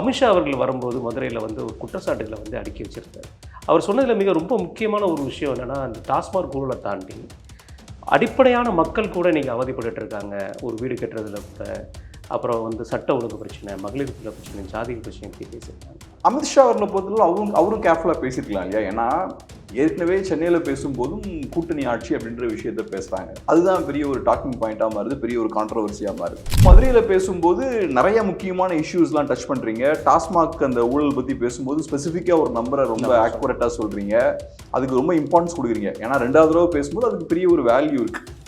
அமித்ஷா அவர்கள் வரும்போது மதுரையில் வந்து ஒரு குற்றச்சாட்டுகளை வந்து அடுக்கி வச்சுருந்தார். அவர் சொன்னதில் மிக ரொம்ப முக்கியமான ஒரு விஷயம் என்னென்னா அந்த டாஸ்மாக் ஊழலை தாண்டி அடிப்படையான மக்கள் கூட இன்றைக்கி அவதிப்பட்டு இருக்காங்க. ஒரு வீடு கட்டுறதுல கூட. அப்புறம் வந்து சட்ட ஒழுங்கு பிரச்சனை மகளிர் பிரச்சனை ஜாதி பிரச்சனை பேசியிருக்காங்க. அமித்ஷா அவர்களை பொறுத்தவரை அவரும் அவரும் கேர்ஃபுல்லாக பேசியிருக்கலாம் இல்லையா? ஏன்னா ஏற்கனவே சென்னையில் பேசும்போதும் கூட்டணி ஆட்சி அப்படின்ற விஷயத்த பேசுகிறாங்க அதுதான் பெரிய ஒரு டாக்கிங் பாயிண்டாக மாறுது பெரிய ஒரு கான்ட்ரவர்சியாக மாறுது. மதுரையில் பேசும்போது நிறைய முக்கியமான இஷ்யூஸ்லாம் டச் பண்ணுறீங்க டாஸ்மாக் அந்த ஊழல் பற்றி பேசும்போது ஸ்பெசிஃபிக்காக ஒரு நம்பரை ரொம்ப ஆக்யூரேட்டாக சொல்கிறீங்க அதுக்கு ரொம்ப இம்பார்ட்டன்ஸ் கொடுக்குறீங்க. ஏன்னா ரெண்டாவது தடவை பேசும்போது அதுக்கு பெரிய ஒரு வேல்யூ இருக்குது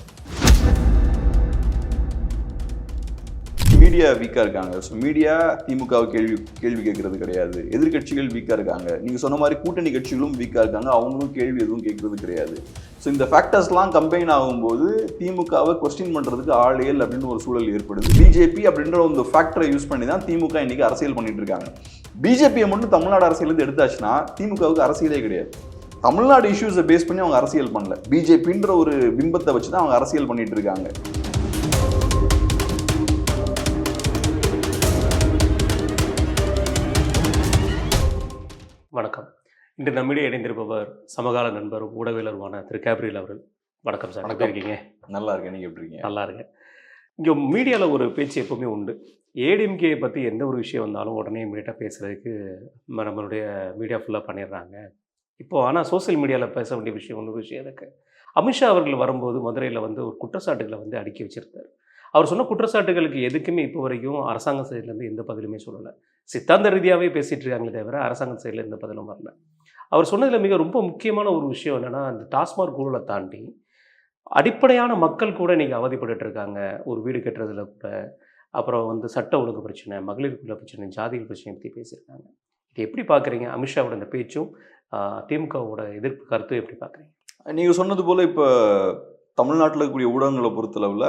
மீடியா வீக்காக இருக்காங்க. ஸோ மீடியா திமுகவை கேள்வி கேள்வி கேட்கறது கிடையாது. எதிர்க்கட்சிகள் வீக்காக இருக்காங்க. நீங்கள் சொன்ன மாதிரி கூட்டணி கட்சிகளும் வீக்காக இருக்காங்க. அவங்களும் கேள்வி எதுவும் கேட்கறது கிடையாது. ஸோ இந்த ஃபேக்டர்ஸ்லாம் கம்பைன் ஆகும்போது திமுகவை கொஸ்டின் பண்ணுறதுக்கு ஆளியல் அப்படின்னு ஒரு சூழல் ஏற்படுது. பிஜேபி அப்படின்ற ஒரு ஃபேக்டரை யூஸ் பண்ணி தான் திமுக இன்னைக்கு அரசியல் பண்ணிட்டு இருக்காங்க. பிஜேபியை மட்டும் தமிழ்நாடு அரசியலேருந்து எடுத்தாச்சுன்னா திமுகவுக்கு அரசியலே கிடையாது. தமிழ்நாடு இஷ்யூஸை பேஸ் பண்ணி அவங்க அரசியல் பண்ணல. பிஜேபின்ற ஒரு பிம்பத்தை வச்சு தான் அவங்க அரசியல் பண்ணிட்டு இருக்காங்க. இன்று நம்மிடையே இணைந்திருப்பவர் சமகால நண்பர் ஊடகவியலருமான திரு கேப்ரியல் அவர்கள். வணக்கம் சார். எப்படி. இருக்கீங்க? நல்லா இருக்கேன். நீங்க எப்படி இருக்கீங்க? நல்லா இருக்கேன். இங்கே மீடியாவில் ஒரு பேச்சு எப்பவுமே உண்டு. ஏடிஎம்கே பற்றி எந்த ஒரு விஷயம் வந்தாலும் உடனே இமீடியட்டாக பேசுகிறதுக்கு நம்மளுடைய மீடியா ஃபுல்லாக பண்ணிடுறாங்க. இப்போ ஆனால் சோஷியல் மீடியாவில் பேச வேண்டிய விஷயம் இன்னொரு விஷயம் இருக்குது அமித்ஷா அவர்கள் வரும்போது மதுரையில் வந்து ஒரு குற்றச்சாட்டுகளை வந்து அடுக்கி வச்சிருந்தார். அவர் சொன்ன குற்றச்சாட்டுகளுக்கு எதுக்குமே இப்போ வரைக்கும் அரசாங்க சைட்லேருந்து எந்த பதிலுமே சொல்லலை. சித்தாந்த ரீதியாகவே பேசிகிட்டு இருக்காங்களே தவிர அரசாங்க சைடில் எந்த பதிலும் வரல. அவர் சொன்னதில் மிக ரொம்ப முக்கியமான ஒரு விஷயம் என்னென்னா அந்த டாஸ்மாக் ஊழலை தாண்டி அடிப்படையான மக்கள் கூட இன்றைக்கி அவதிப்பட்டு இருக்காங்க. ஒரு வீடு கட்டுறதுல கூட. அப்புறம் வந்து சட்ட ஒழுங்கு பிரச்சனை மகளிருக்குள்ள பிரச்சனை ஜாதிகள் பிரச்சனை பற்றி பேசியிருக்காங்க. இது எப்படி பார்க்குறீங்க? அமித்ஷாவோட இந்த பேச்சும் திமுகவோட எதிர்ப்பு கருத்தும் எப்படி பார்க்குறீங்க? நீங்கள் சொன்னது போல் இப்போ தமிழ்நாட்டில் இருக்கக்கூடிய ஊடகங்களை பொறுத்தளவுல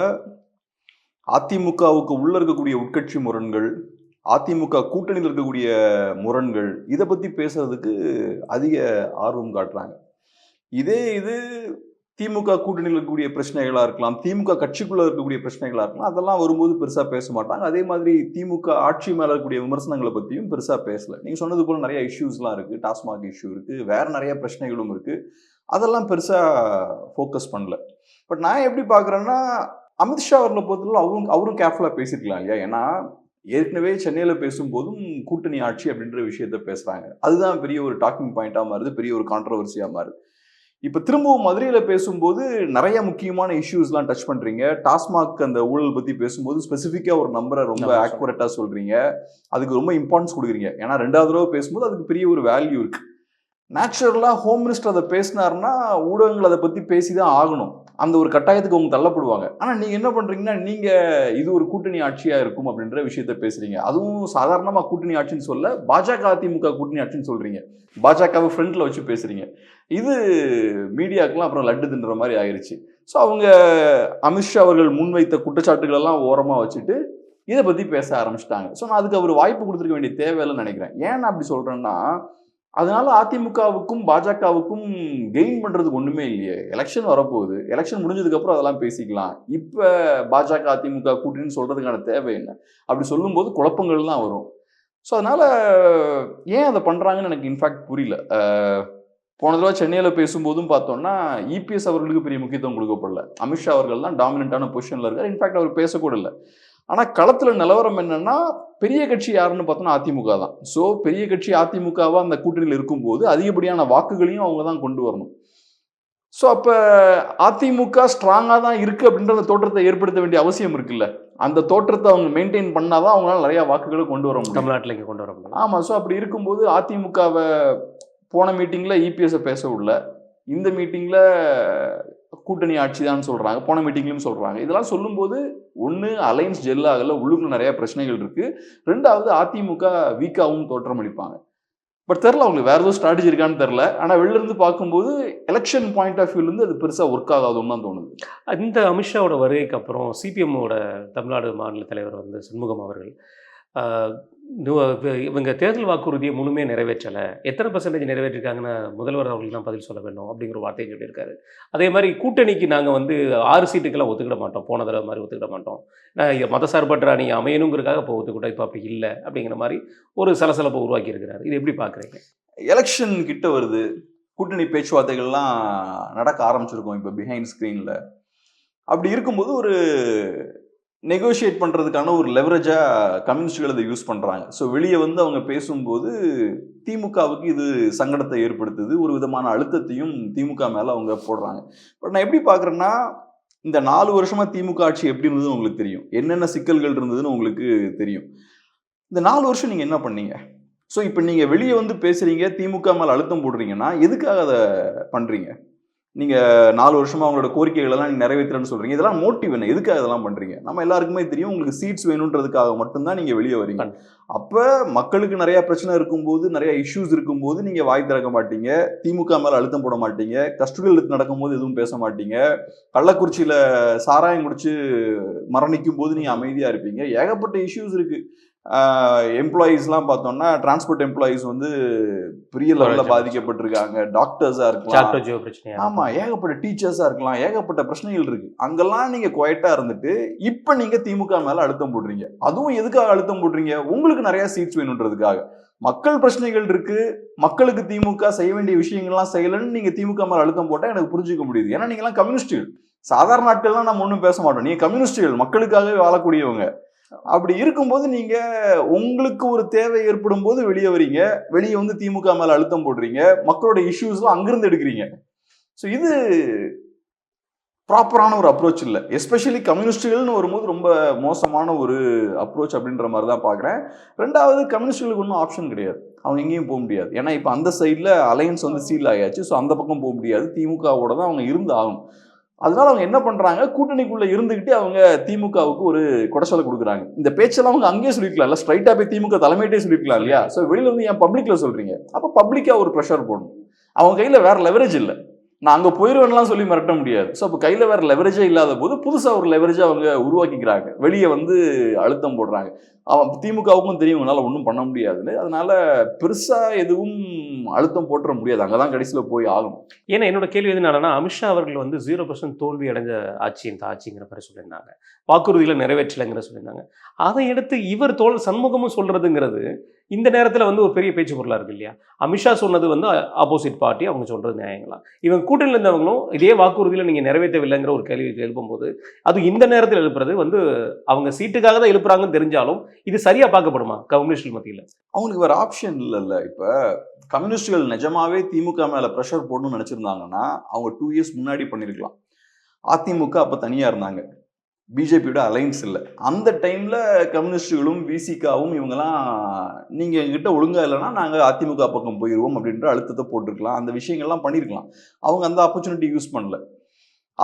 அதிமுகவுக்கு உள்ளே இருக்கக்கூடிய உட்கட்சி முரண்கள் அதிமுக கூட்டணியில் இருக்கக்கூடிய முரண்கள் இதை பற்றி பேசுறதுக்கு அதிக ஆர்வம் காட்டுறாங்க. இதே இது திமுக கூட்டணியில் இருக்கக்கூடிய பிரச்சனைகளாக இருக்கலாம் திமுக கட்சிக்குள்ளே இருக்கக்கூடிய பிரச்சனைகளாக இருக்கலாம் அதெல்லாம் வரும்போது பெருசாக பேச மாட்டாங்க. அதே மாதிரி திமுக ஆட்சி மேல இருக்கக்கூடிய விமர்சனங்களை பற்றியும் பெருசாக பேசலை. நீங்கள் சொன்னது போல் நிறைய இஷ்யூஸ்லாம் இருக்குது டாஸ்மாக் இஷ்யூ இருக்குது வேறு நிறைய பிரச்சனைகளும் இருக்குது அதெல்லாம் பெருசாக ஃபோக்கஸ் பண்ணல. பட் நான் எப்படி பார்க்குறேன்னா அமித்ஷா அவர்களை பொறுத்தவரை அவரும் அவரும் கேர்ஃபுல்லாக பேசியிருக்கலாம் இல்லையா? ஏன்னா ஏற்கனவே சென்னையில் பேசும்போதும் கூட்டணி ஆட்சி அப்படின்ற விஷயத்த பேசுகிறாங்க அதுதான் பெரிய ஒரு டாக்கிங் பாயிண்டாக மாறுது பெரிய ஒரு கான்ட்ரவர்சியாக மாறுது. இப்போ திரும்பவும் மதுரையில் பேசும்போது நிறைய முக்கியமான இஷ்யூஸ்லாம் டச் பண்ணுறீங்க டாஸ்மாக் அந்த ஊழல் பற்றி பேசும்போது ஸ்பெசிஃபிக்காக ஒரு நம்பரை ரொம்ப. ஆக்யூரேட்டாக சொல்கிறீங்க அதுக்கு ரொம்ப இம்பார்ட்டன்ஸ் கொடுக்குறீங்க. ஏன்னா ரெண்டாவது தடவை பேசும்போது அதுக்கு பெரிய ஒரு வேல்யூ இருக்கு. நேச்சுரலாக ஹோம் மினிஸ்டர் அதை பேசினாருன்னா ஊடகங்கள் அதை பற்றி பேசி தான் ஆகணும். அந்த ஒரு கட்டாயத்துக்கு அவங்க தள்ளப்படுவாங்க. ஆனால் நீங்கள் என்ன பண்ணுறீங்கன்னா நீங்கள் இது ஒரு கூட்டணி ஆட்சியாக இருக்கும் அப்படின்ற விஷயத்த பேசுகிறீங்க அதுவும் சாதாரணமாக கூட்டணி ஆட்சின்னு சொல்ல பாஜக அதிமுக கூட்டணி ஆட்சின்னு சொல்கிறீங்க பாஜகவை ஃப்ரண்ட்டில் வச்சு பேசுகிறீங்க இது மீடியாக்கெல்லாம் அப்புறம் லட்டு தின்ற மாதிரி ஆயிடுச்சு ஸோ அவங்க அமித்ஷா அவர்கள் முன்வைத்த குற்றச்சாட்டுகளெல்லாம் ஓரமாக வச்சுட்டு இதை பற்றி பேச ஆரம்பிச்சிட்டாங்க. ஸோ நான் அதுக்கு அவர் வாய்ப்பு கொடுத்துருக்க வேண்டிய தேவையில்லைன்னு நினைக்கிறேன். ஏன் அப்படி சொல்கிறேன்னா அதனால அதிமுகவுக்கும் பாஜகவுக்கும் கெயின் பண்றதுக்கு ஒண்ணுமே இல்லையே. எலெக்ஷன் வரப்போகுது. எலெக்ஷன் முடிஞ்சதுக்கு அப்புறம் அதெல்லாம் பேசிக்கலாம். இப்ப பாஜக அதிமுக கூட்டணின்னு சொல்றதுக்கான தேவை என்ன? அப்படி சொல்லும்போது குழப்பங்கள் தான் வரும். ஸோ அதனால ஏன் அதை பண்றாங்கன்னு எனக்கு இன்ஃபேக்ட் புரியல. போன தடவை சென்னையில் பேசும்போதும் பார்த்தோம்னா இபிஎஸ் அவர்களுக்கு பெரிய முக்கியத்துவம் கொடுக்கப்படல. அமித்ஷா அவர்கள் தான் டாமினண்டான பொசிஷனில் இருக்கார். இன்ஃபேக்ட் அவர் பேசக்கூட இல்லை. ஆனால் களத்தில் நிலவரம் என்னன்னா பெரிய கட்சி யாருன்னு பார்த்தோம்னா அதிமுக தான். ஸோ பெரிய கட்சி அதிமுகவா அந்த கூட்டணியில் இருக்கும்போது அதிகப்படியான வாக்குகளையும் அவங்க தான் கொண்டு வரணும். ஸோ அப்போ அதிமுக ஸ்ட்ராங்காக தான் இருக்கு அப்படின்ற அந்த தோற்றத்தை ஏற்படுத்த வேண்டிய அவசியம் இருக்குல்ல? அந்த தோற்றத்தை அவங்க மெயின்டைன் பண்ணாதான் அவங்களால நிறைய வாக்குகளை கொண்டு வர முடியும். தமிழ்நாட்டில் இங்கே கொண்டு வர முடியும். ஆமாம் ஸோ அப்படி இருக்கும்போது அதிமுகவை போன மீட்டிங்கில் இபிஎஸ்ஸை பேச விடல. இந்த மீட்டிங்கில் கூட்டணி ஆட்சி தான் சொல்கிறாங்க போன மீட்டிங்லையும் சொல்கிறாங்க இதெல்லாம் சொல்லும்போது ஒன்று அலைன்ஸ் ஜெல் ஆகல. உள்ளுக்குள்ள நிறைய பிரச்சனைகள் இருக்குது ரெண்டாவது அதிமுக வீக்காகவும் தோற்றமளிப்பாங்க பட் தெரில அவங்களுக்கு வேறு எதுவும் ஸ்ட்ராட்டஜி இருக்கான்னு தெரில ஆனால் வெளிலேருந்து பார்க்கும்போது எலெக்ஷன் பாயிண்ட் ஆஃப் வியூலேருந்து அது பெருசாக ஒர்க் ஆகாதுன்னு தான் தோணுது. இந்த அமித்ஷாவோட வருகைக்கு அப்புறம் சிபிஎம்மோட தமிழ்நாடு மாநில தலைவர் வந்து சண்முகம் அவர்கள் இவங்க தேர்தல் வாக்குறுதியை முழுமே நிறைவேற்றலை. எத்தனை பர்சன்டேஜ் நிறைவேற்றிருக்காங்கன்னு முதல்வர் அவர்களுக்கு பதில் சொல்ல வேண்டும் அப்படிங்கிற வார்த்தையை சொல்லியிருக்காரு. அதே மாதிரி கூட்டணிக்கு நாங்கள் வந்து ஆறு சீட்டுக்கெல்லாம் ஒத்துக்கிட மாட்டோம். போன தடவை மாதிரி ஒத்துக்கிட மாட்டோம். நான் மதசார்பற்ற அணி அமையணுங்கிறதுக்காக இப்போ ஒத்துக்கிட்டோம். இப்போ அப்படி இல்லை அப்படிங்கிற மாதிரி ஒரு சலசலப்பை உருவாக்கியிருக்கிறார் இது எப்படி பார்க்குறீங்க? எலெக்ஷன் கிட்ட வருது. கூட்டணி பேச்சுவார்த்தைகள்லாம் நடக்க ஆரம்பிச்சிருக்கோம் இப்போ பிஹைண்ட் ஸ்க்ரீனில் அப்படி இருக்கும்போது ஒரு நெகோஷியேட் பண்ணுறதுக்கான ஒரு லெவரேஜாக கம்யூனிஸ்டுகள் அதை யூஸ் பண்ணுறாங்க ஸோ வெளியே வந்து அவங்க பேசும்போது திமுகவுக்கு இது சங்கடத்தை ஏற்படுத்துது. ஒரு விதமான அழுத்தத்தையும் திமுக மேலே அவங்க போடுறாங்க. பட் நான் எப்படி பார்க்குறேன்னா இந்த நாலு வருஷமா திமுக ஆட்சி எப்படி இருந்ததுன்னு உங்களுக்கு தெரியும். என்னென்ன சிக்கல்கள் இருந்ததுன்னு உங்களுக்கு தெரியும். இந்த நாலு வருஷம் நீங்கள் என்ன பண்ணீங்க? ஸோ இப்போ நீங்கள் வெளியே வந்து பேசுகிறீங்க திமுக மேலே அழுத்தம் போடுறீங்கன்னா எதுக்காக அதை பண்ணுறீங்க நீங்கள் நாலு வருஷமா அவங்களோட கோரிக்கைகள் எல்லாம் நீங்கள் நிறைவேற்றுறேன்னு சொல்றீங்க. இதெல்லாம் மோட்டிவ் என்ன? எதுக்காக இதெல்லாம் பண்ணுறீங்க நம்ம எல்லாருக்குமே தெரியும் உங்களுக்கு சீட்ஸ் வேணுன்றதுக்காக மட்டும்தான் நீங்கள் வெளியே வரீங்க. அப்போ மக்களுக்கு நிறைய பிரச்சனை இருக்கும்போது நிறைய இஷ்யூஸ் இருக்கும்போது நீங்கள் வாய் திறக்க மாட்டீங்க. திமுக மேலே அழுத்தம் போட மாட்டீங்க. கஸ்டடியில் நடக்கும்போது எதுவும் பேச மாட்டீங்க. கள்ளக்குறிச்சியில் சாராயம் குடிச்சு மரணிக்கும் போது நீங்கள் அமைதியாக இருப்பீங்க. ஏகப்பட்ட இஷ்யூஸ் இருக்கு. எம்ப்ளாயீஸ்லாம் பார்த்தோம்னா டிரான்ஸ்போர்ட் எம்ப்ளாயீஸ் வந்து பெரிய லெவலில் பாதிக்கப்பட்டிருக்காங்க. டாக்டர்ஸாக இருக்கலாம். சாக்டோ ஜியோ பிரச்சனையா ஆமா ஏகப்பட்ட டீச்சர்ஸா இருக்கலாம். ஏகப்பட்ட பிரச்சனைகள் இருக்கு. அங்கெல்லாம் நீங்க குவைட்டா இருந்துட்டு இப்ப நீங்க திமுக மேல அழுத்தம் போடுறீங்க. அதுவும் எதுக்காக அழுத்தம் போடுறீங்க? உங்களுக்கு நிறைய சீட்ஸ் வேணுன்றதுக்காக. மக்கள் பிரச்சனைகள் இருக்கு. மக்களுக்கு திமுக செய்ய வேண்டிய விஷயங்கள்லாம் செய்யலன்னு நீங்க திமுக மேல அழுத்தம் போட்டா எனக்கு புரிஞ்சுக்க முடியுது. ஏன்னா நீங்க எல்லாம் கம்யூனிஸ்டுகள் சாதாரண நாட்கள்லாம் நம்ம ஒன்றும் பேச மாட்டோம். நீங்க கம்யூனிஸ்டுகள் மக்களுக்காகவே வாழக்கூடியவங்க. அப்படி இருக்கும்போது நீங்க உங்களுக்கு ஒரு தேவை ஏற்படும் போது வெளியே வரீங்க. வெளியே வந்து திமுக மேல அழுத்தம் போடுறீங்க. மக்களோட இஷ்யூஸ்லாம் அங்கிருந்து எடுக்கிறீங்க. ஸோ இது ப்ராப்பரான ஒரு அப்ரோச் இல்லை. எஸ்பெஷலி கம்யூனிஸ்டுகள்னு வரும்போது ரொம்ப மோசமான ஒரு அப்ரோச் அப்படின்ற மாதிரி தான் பார்க்குறேன். ரெண்டாவது கம்யூனிஸ்டுகளுக்கு ஒன்றும் ஆப்ஷன் கிடையாது. அவங்க எங்கேயும் போக முடியாது. ஏன்னா இப்போ அந்த சைடில் அலையன்ஸ் வந்து சீல் ஆயாச்சு. ஸோ அந்த பக்கம் போக முடியாது. திமுகவோட தான் அவங்க இருந்து ஆகணும். அதனால அவங்க என்ன பண்றாங்க? கூட்டணிக்குள்ள இருந்துகிட்டு அவங்க திமுகவுக்கு ஒரு குடசலை கொடுக்குறாங்க. இந்த பேச்செல்லாம் அவங்க அங்கேயே சொல்லிருக்கலாம் ஸ்ட்ரைட்டா போய் திமுக தலைமையிட்டே சொல்லிருக்கலாம் இல்லையா? ஸோ வெளியில வந்து ஏன் பப்ளிக்ல சொல்றீங்க? அப்போ பப்ளிக்கா ஒரு ப்ரெஷர் போடணும். அவங்க கையில வேற லெவரேஜ் இல்லை. நான் அங்கே போயிடுவேன்லாம் சொல்லி மிரட்ட முடியாது. ஸோ அப்போ கையில் வேற லெவரேஜே இல்லாத போது புதுசாக ஒரு லெவரேஜை அவங்க உருவாக்கிக்கிறாங்க. வெளியே வந்து அழுத்தம் போடுறாங்க. அவன் திமுகவுக்கும் தெரியும். அவங்களால ஒன்றும் பண்ண முடியாதுன்னு. அதனால பெருசாக எதுவும் அழுத்தம் போட்டுற முடியாது. அங்கே தான் கடைசியில் போய் ஆகணும். ஏன்னா என்னோட கேள்வி எது என்னன்னா அமித்ஷா அவர்கள் வந்து ஜீரோ பர்சன்ட் தோல்வி அடைஞ்ச ஆட்சி இந்த ஆட்சிங்கிற மாதிரி சொல்லியிருந்தாங்க. வாக்குறுதிகளை நிறைவேற்றலைங்கிற சொல்லியிருந்தாங்க. அதை எடுத்து இவர் தோல் சண்முகமும் சொல்றதுங்கிறது இந்த நேரத்தில் வந்து ஒரு பெரிய பேச்சு பொருளாக இருக்கு இல்லையா? அமித்ஷா சொன்னது வந்து ஆப்போசிட் பார்ட்டி அவங்க சொல்றது நியாயங்களா? இவங்க கூட்டணியில் இருந்தவங்களும் இதே வாக்குறுதியில் நீங்கள் நிறைவேற்றவில்லைங்கிற ஒரு கேள்வி எழுப்பும்போது அது இந்த நேரத்தில் எழுப்புறது வந்து அவங்க சீட்டுக்காக தான் எழுப்புறாங்கன்னு தெரிஞ்சாலும் இது சரியா பார்க்கப்படுமா? கம்யூனிஸ்ட் மத்தியில். அவங்களுக்கு வேற ஆப்ஷன் இல்லைல்ல இப்போ கம்யூனிஸ்டுகள் நிஜமாவே திமுக மேல ப்ரெஷர் போடணும்னு நினைச்சிருந்தாங்கன்னா அவங்க டூ இயர்ஸ் முன்னாடி பண்ணியிருக்கலாம் அதிமுக அப்போ தனியாக இருந்தாங்க. பிஜேபியோட அலைன்ஸ் இல்லை. அந்த டைமில் கம்யூனிஸ்டுகளும் விசிகாவும் இவங்கெல்லாம் நீங்கள் எங்கிட்ட ஒழுங்கா இல்லைன்னா நாங்கள் அதிமுக பக்கம் போயிடுவோம் அப்படின்ற அழுத்தத்தை போட்டிருக்கலாம். அந்த விஷயங்கள்லாம் பண்ணியிருக்கலாம் அவங்க அந்த ஆப்பர்ச்சுனிட்டி யூஸ் பண்ணல.